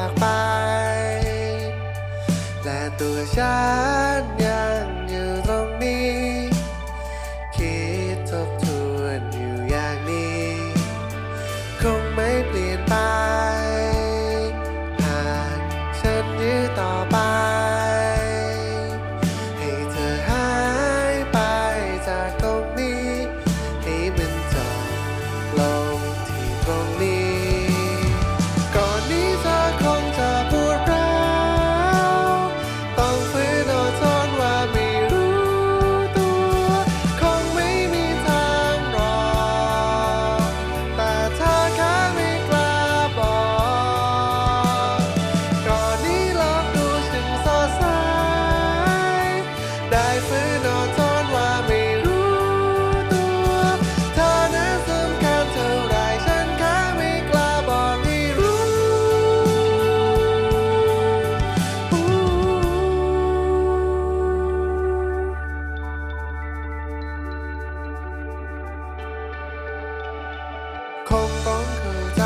ากไป และตัวฉันยังอยู่ตรงนี้ คิดทบทวนอยู่อย่างนี้ คงไม่เปลี่ยนไป หากฉันยื้อต่อไป Có 可在